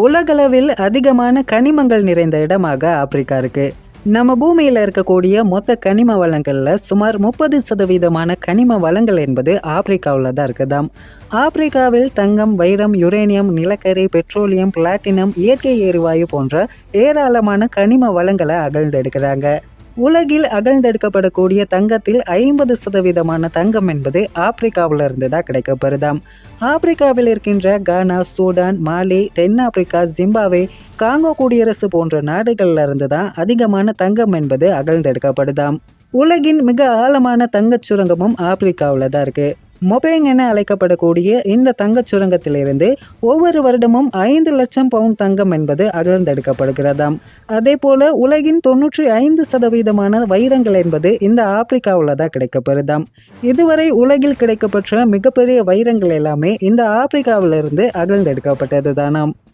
உலகளவில் அதிகமான கனிமங்கள் நிறைந்த இடமாக ஆப்பிரிக்கா இருக்கு. நம்ம பூமியில் இருக்கக்கூடிய மொத்த கனிம வளங்களில் சுமார் முப்பது சதவீதமான கனிம வளங்கள் என்பது ஆப்பிரிக்காவில் தான் இருக்குதாம். ஆப்பிரிக்காவில் தங்கம் வைரம் யுரேனியம் நிலக்கரி பெட்ரோலியம் பிளாட்டினம் இயற்கை எரிவாயு போன்ற ஏராளமான கனிம வளங்களை அகழ்ந்தெடுக்கிறாங்க. உலகில் அகழ்ந்தெடுக்கப்படக்கூடிய தங்கத்தில் ஐம்பது சதவீதமான தங்கம் என்பது ஆப்பிரிக்காவில் இருந்து தான் கிடைக்கப்படுதாம் ஆப்பிரிக்காவில் இருக்கின்ற கானா சூடான் மாலி தென்னாப்பிரிக்கா ஜிம்பாவே காங்கோ குடியரசு போன்ற நாடுகளில் இருந்து தான் அதிகமான தங்கம் என்பது அகழ்ந்தெடுக்கப்படுதாம். உலகின் மிக ஆழமான தங்கச் சுரங்கமும் ஆப்பிரிக்காவில் தான் இருக்குது மொபேங் என அழைக்கப்படக்கூடிய இந்த தங்கச் சுரங்கத்திலிருந்து ஒவ்வொரு வருடமும் ஐந்து லட்சம் பவுண்ட் தங்கம் என்பது அகழ்ந்தெடுக்கப்படுகிறதாம். அதே போல உலகின் தொன்னூற்றி ஐந்து சதவீதமான வைரங்கள் என்பது இந்த ஆப்பிரிக்காவில் தான் கிடைக்கப்படுதாம் இதுவரை உலகில் கிடைக்கப்பெற்ற மிகப்பெரிய வைரங்கள் எல்லாமே இந்த ஆப்பிரிக்காவிலிருந்து அகழ்ந்தெடுக்கப்பட்டது தானாம்